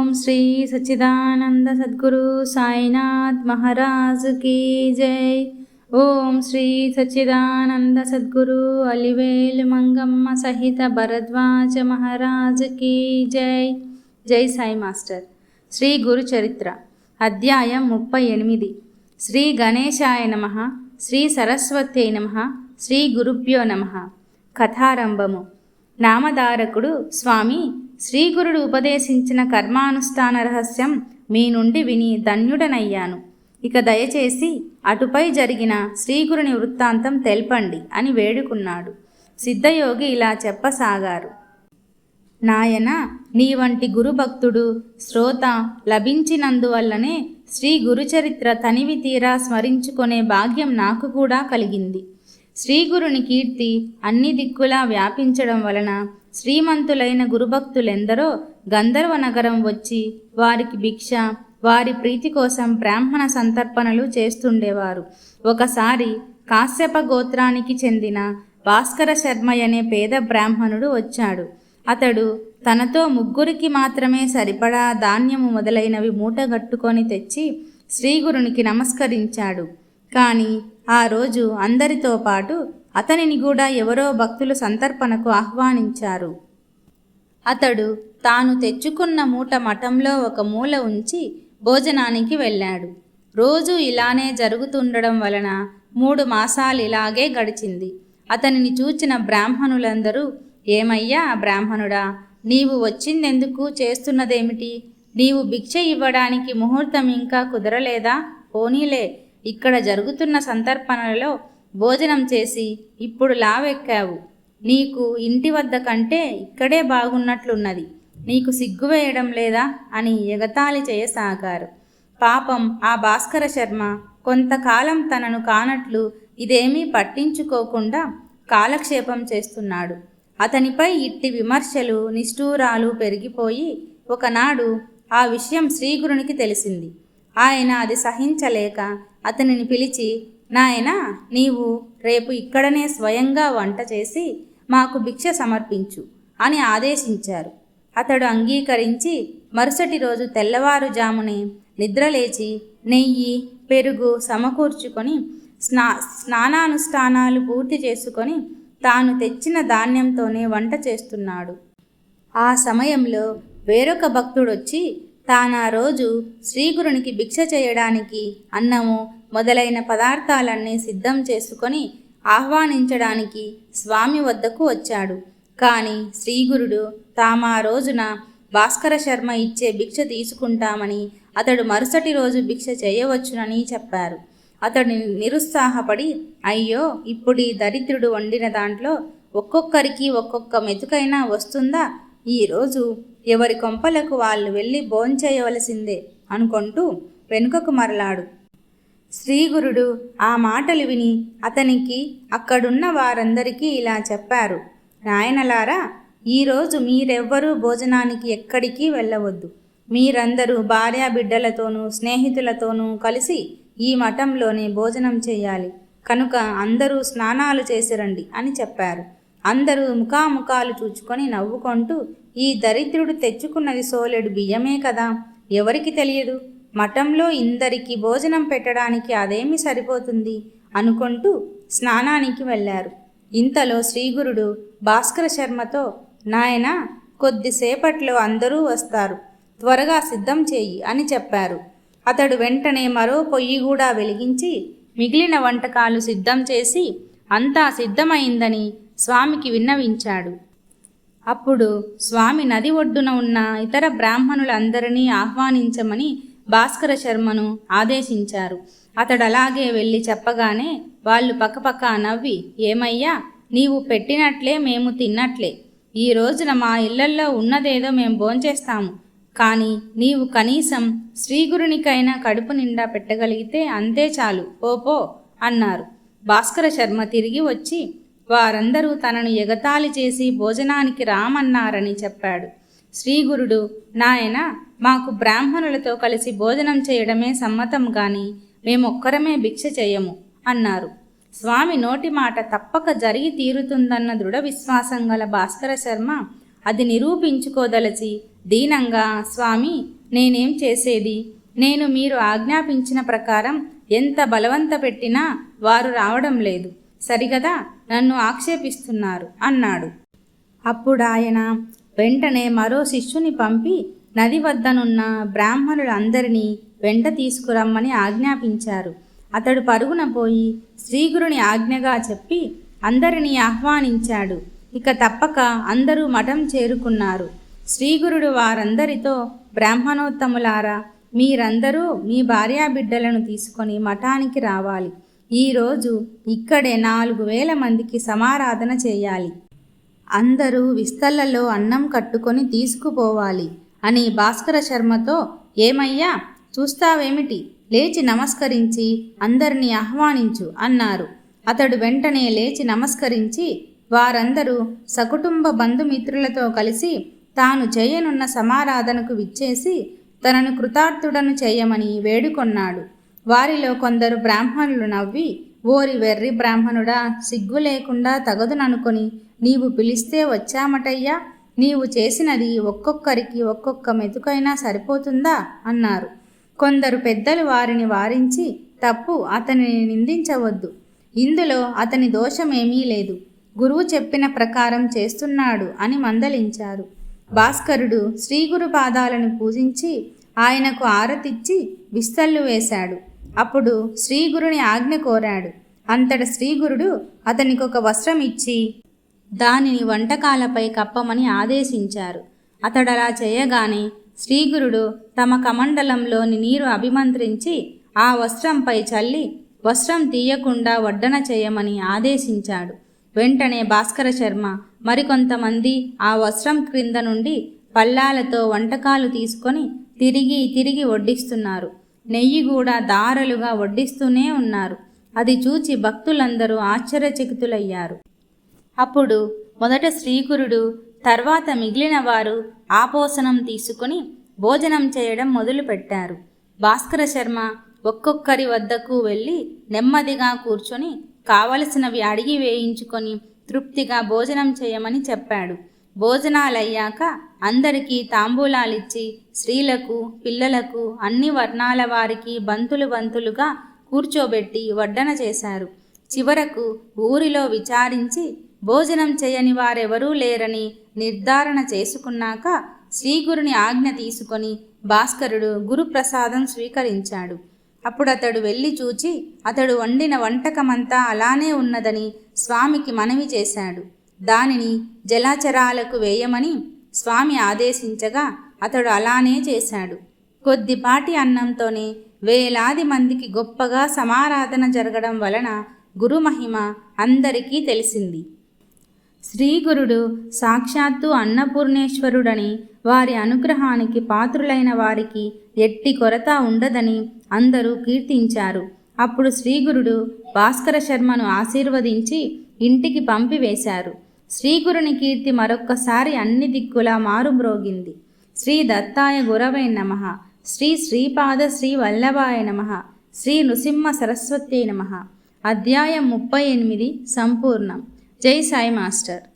ఓం శ్రీ సచ్చిదానంద సద్గురు సాయినాథ్ మహారాజ్ కీ జై. ఓం శ్రీ సచ్చిదానంద సద్గురు అలివేలు మంగమ్మ సహిత భరద్వాజ మహారాజ్ కీ జై. జై సాయి మాస్టర్. శ్రీ గురు చరిత్ర. అధ్యాయం ముప్పై ఎనిమిది. శ్రీ గణేశాయ నమ. శ్రీ సరస్వతి నమ. శ్రీ గురుభ్యో నమ. కథారంభము. నామధారకుడు స్వామి శ్రీగురుడు ఉపదేశించిన కర్మానుష్ఠాన రహస్యం మీ నుండి విని ధన్యుడనయ్యాను. ఇక దయచేసి అటుపై జరిగిన శ్రీగురుని వృత్తాంతం తెల్పండి అని వేడుకున్నాడు. సిద్ధయోగి ఇలా చెప్పసాగారు. నాయన నీ వంటి గురుభక్తుడు శ్రోత లభించినందువల్లనే శ్రీ గురుచరిత్ర తనివి తీరా స్మరించుకునే భాగ్యం నాకు కూడా కలిగింది. శ్రీగురుని కీర్తి అన్ని దిక్కులా వ్యాపించడం వలన శ్రీమంతులైన గురుభక్తులెందరో గంధర్వ నగరం వచ్చి వారికి భిక్ష వారి ప్రీతి కోసం బ్రాహ్మణ సంతర్పణలు చేస్తుండేవారు. ఒకసారి కాశ్యప గోత్రానికి చెందిన భాస్కర శర్మ అనే పేద బ్రాహ్మణుడు వచ్చాడు. అతడు తనతో ముగ్గురికి మాత్రమే సరిపడా ధాన్యము మొదలైనవి మూటగట్టుకొని తెచ్చి శ్రీగురునికి నమస్కరించాడు. కానీ ఆ రోజు అందరితో పాటు అతనిని కూడా ఎవరో భక్తులు సంతర్పణకు ఆహ్వానించారు. అతడు తాను తెచ్చుకున్న మూట మఠంలో ఒక మూల ఉంచి భోజనానికి వెళ్ళాడు. రోజు ఇలానే జరుగుతుండడం వలన మూడు మాసాలు ఇలాగే గడిచింది. అతనిని చూచిన బ్రాహ్మణులందరూ ఏమయ్యా బ్రాహ్మణుడా నీవు వచ్చిందెందుకు? చేస్తున్నదేమిటి? నీవు భిక్ష ఇవ్వడానికి ముహూర్తం ఇంకా కుదరలేదా? పోనీలే ఇక్కడ జరుగుతున్న సంతర్పణలలో భోజనం చేసి ఇప్పుడు లావెక్కావు. నీకు ఇంటి వద్ద కంటే ఇక్కడే బాగున్నట్లున్నది. నీకు సిగ్గు వేయడం లేదా? అని ఎగతాళి చేయసాగారు. పాపం ఆ భాస్కర శర్మ కొంతకాలం తనను కానట్లు ఇదేమీ పట్టించుకోకుండా కాలక్షేపం చేస్తున్నాడు. అతనిపై ఇట్టి విమర్శలు నిష్ఠూరాలు పెరిగిపోయి ఒకనాడు ఆ విషయం శ్రీగురునికి తెలిసింది. ఆయన అది సహించలేక అతనిని పిలిచి నాయన నీవు రేపు ఇక్కడనే స్వయంగా వంట చేసి మాకు భిక్ష సమర్పించు అని ఆదేశించారు. అతడు అంగీకరించి మరుసటి రోజు తెల్లవారుజామునే నిద్రలేచి నెయ్యి పెరుగు సమకూర్చుకొని స్నా స్నానానుష్ఠానాలు పూర్తి చేసుకొని తాను తెచ్చిన ధాన్యంతోనే వంట చేస్తున్నాడు. ఆ సమయంలో వేరొక భక్తుడొచ్చి తానా రోజు శ్రీగురునికి భిక్ష చేయడానికి అన్నము మొదలైన పదార్థాలన్నీ సిద్ధం చేసుకొని ఆహ్వానించడానికి స్వామి వద్దకు వచ్చాడు. కానీ శ్రీగురుడు తామా రోజున భాస్కర శర్మ ఇచ్చే భిక్ష తీసుకుంటామని అతడు మరుసటి రోజు భిక్ష చేయవచ్చునని చెప్పారు. అతడు నిరుత్సాహపడి అయ్యో ఇప్పుడు ఈ దరిద్రుడు వండిన దాంట్లో ఒక్కొక్కరికి ఒక్కొక్క మెతుకైనా వస్తుందా? ఈరోజు ఎవరి కొంపలకు వాళ్ళు వెళ్ళి భోంచేయవలసిందే అనుకుంటూ వెనుకకు మరలాడు శ్రీగురుడు ఆ మాటలు విని అతనికి అక్కడున్న వారందరికీ ఇలా చెప్పారు. నాయనలారా ఈరోజు మీరెవ్వరూ భోజనానికి ఎక్కడికి వెళ్ళవద్దు. మీరందరూ భార్యా బిడ్డలతోనూ స్నేహితులతోనూ కలిసి ఈ మఠంలోనే భోజనం చేయాలి. కనుక అందరూ స్నానాలు చేసిరండి అని చెప్పారు. అందరూ ముఖాముఖాలు చూచుకొని నవ్వుకుంటూ ఈ దరిద్రుడు తెచ్చుకున్నది సోలెడు బియ్యమే కదా? ఎవరికి తెలియదు? మఠంలో ఇందరికి భోజనం పెట్టడానికి అదేమి సరిపోతుంది? అనుకుంటూ స్నానానికి వెళ్ళారు. ఇంతలో శ్రీగురుడు భాస్కర శర్మతో నాయన కొద్దిసేపట్లో అందరూ వస్తారు. త్వరగా సిద్ధం చేయి అని చెప్పారు. అతడు వెంటనే మరో పొయ్యి కూడా వెలిగించి మిగిలిన వంటకాలు సిద్ధం చేసి అంతా సిద్ధమైందని స్వామికి విన్నవించాడు. అప్పుడు స్వామి నది ఒడ్డున ఉన్న ఇతర బ్రాహ్మణులందరినీ ఆహ్వానించమని భాస్కర శర్మను ఆదేశించారు. అతడు అలాగే వెళ్ళి చెప్పగానే వాళ్ళు పక్కపక్క నవ్వి ఏమయ్యా నీవు పెట్టినట్లే మేము తిన్నట్లే. ఈ రోజున మా ఇళ్ళల్లో ఉన్నదేదో మేము భోంచేస్తాము. కానీ నీవు కనీసం శ్రీగురునికైనా కడుపు నిండా పెట్టగలిగితే అంతే చాలు. పోపో అన్నారు. భాస్కర శర్మ తిరిగి వచ్చి వారందరూ తనను ఎగతాళి చేసి భోజనానికి రామన్నారని చెప్పాడు. శ్రీగురుడు నాయన మాకు బ్రాహ్మణులతో కలిసి భోజనం చేయడమే సమ్మతం గాని మేమొక్కరమే భిక్ష చేయము అన్నారు. స్వామి నోటి మాట తప్పక జరిగి తీరుతుందన్న దృఢ విశ్వాసం గల భాస్కర శర్మ అది నిరూపించుకోదలచి దీనంగా స్వామి నేనేం చేసేది? నేను మీరు ఆజ్ఞాపించిన ప్రకారం ఎంత బలవంత పెట్టినా వారు రావడం లేదు. సరిగదా? నన్ను ఆక్షేపిస్తున్నారు అన్నాడు. అప్పుడు ఆయన వెంటనే మరో శిష్యుని పంపి నది వద్దనున్న బ్రాహ్మణులందరినీ వెంట తీసుకురమ్మని ఆజ్ఞాపించారు. అతడు పరుగున పోయి శ్రీగురుని ఆజ్ఞగా చెప్పి అందరినీ ఆహ్వానించాడు. ఇక తప్పక అందరూ మఠం చేరుకున్నారు. శ్రీగురుడు వారందరితో బ్రాహ్మణోత్తములారా మీరందరూ మీ భార్యాబిడ్డలను తీసుకొని మఠానికి రావాలి. ఈరోజు ఇక్కడే నాలుగు వేల మందికి సమారాధన చేయాలి. అందరూ విస్తళ్ళలో అన్నం కట్టుకొని తీసుకుపోవాలి అని భాస్కర శర్మతో ఏమయ్యా చూస్తావేమిటి? లేచి నమస్కరించి అందరినీ ఆహ్వానించు అన్నారు. అతడు వెంటనే లేచి నమస్కరించి వారందరూ సకుటుంబ బంధుమిత్రులతో కలిసి తాను చేయనున్న సమారాధనకు విచ్చేసి తనను కృతార్థుడను చేయమని వేడుకొన్నాడు. వారిలో కొందరు బ్రాహ్మణులు నవ్వి ఓరి వెర్రి బ్రాహ్మణుడా సిగ్గు లేకుండా తగదుననుకొని నీవు పిలిస్తే వచ్చామటయ్యా? నీవు చేసినది ఒక్కొక్కరికి ఒక్కొక్క మెతుకైనా సరిపోతుందా? అన్నారు. కొందరు పెద్దలు వారిని వారించి తప్పు అతనిని నిందించవద్దు. ఇందులో అతని దోషమేమీ లేదు. గురువు చెప్పిన ప్రకారం చేస్తున్నాడు అని మందలించారు. భాస్కరుడు శ్రీగురు పాదాలను పూజించి ఆయనకు ఆరతిచ్చి విస్తళ్ళు వేశాడు. అప్పుడు శ్రీగురుని ఆజ్ఞ కోరాడు. అంతట శ్రీగురుడు అతనికి ఒక వస్త్రం ఇచ్చి దానిని వంటకాలపై కప్పమని ఆదేశించారు. అతడలా చేయగానే శ్రీగురుడు తమ కమండలంలోని నీరు అభిమంత్రించి ఆ వస్త్రంపై చల్లి వస్త్రం తీయకుండా వడ్డన చేయమని ఆదేశించాడు. వెంటనే భాస్కర శర్మ మరికొంతమంది ఆ వస్త్రం క్రింద నుండి పల్లాలతో వంటకాలు తీసుకొని తిరిగి తిరిగి వడ్డిస్తున్నారు. నెయ్యి కూడా దారలుగా వడ్డిస్తూనే ఉన్నారు. అది చూచి భక్తులందరూ ఆశ్చర్యచకితులయ్యారు. అప్పుడు మొదట శ్రీకురుడు తర్వాత మిగిలిన వారు ఆపోసనం తీసుకుని భోజనం చేయడం మొదలుపెట్టారు. భాస్కర శర్మ ఒక్కొక్కరి వద్దకు వెళ్ళి నెమ్మదిగా కూర్చొని కావలసినవి అడిగి వేయించుకొని తృప్తిగా భోజనం చేయమని చెప్పాడు. భోజనాలయ్యాక అందరికీ తాంబూలాలిచ్చి స్త్రీలకు పిల్లలకు అన్ని వర్ణాల వారికి బంతులు బంతులుగా కూర్చోబెట్టి వడ్డన చేశారు. చివరకు ఊరిలో విచారించి భోజనం చేయని వారెవరూ లేరని నిర్ధారణ చేసుకున్నాక శ్రీగురుని ఆజ్ఞ తీసుకొని భాస్కరుడు గురుప్రసాదం స్వీకరించాడు. అప్పుడు అతడు వెళ్ళి చూచి అతడు వండిన వంటకమంతా అలానే ఉన్నదని స్వామికి మనవి చేశాడు. దానిని జలాచరాలకు వేయమని స్వామి ఆదేశించగా అతడు అలానే చేశాడు. కొద్దిపాటి అన్నంతోనే వేలాది మందికి గొప్పగా సమారాధన జరగడం వలన గురుమహిమ అందరికీ తెలిసింది. శ్రీగురుడు సాక్షాత్తు అన్నపూర్ణేశ్వరుడని వారి అనుగ్రహానికి పాత్రులైన వారికి ఎట్టి కొరత ఉండదని అందరూ కీర్తించారు. అప్పుడు శ్రీగురుడు భాస్కర శర్మను ఆశీర్వదించి ఇంటికి పంపివేశారు. శ్రీగురుని కీర్తి మరొక్కసారి అన్ని దిక్కులా మారుమ్రోగింది. శ్రీ దత్తాయ గురవై నమ. శ్రీ శ్రీపాద శ్రీ వల్లభాయ నమ. శ్రీ నృసింహ సరస్వతి నమ. అధ్యాయం ముప్పై ఎనిమిది సంపూర్ణం. జై సాయి మాస్టర్.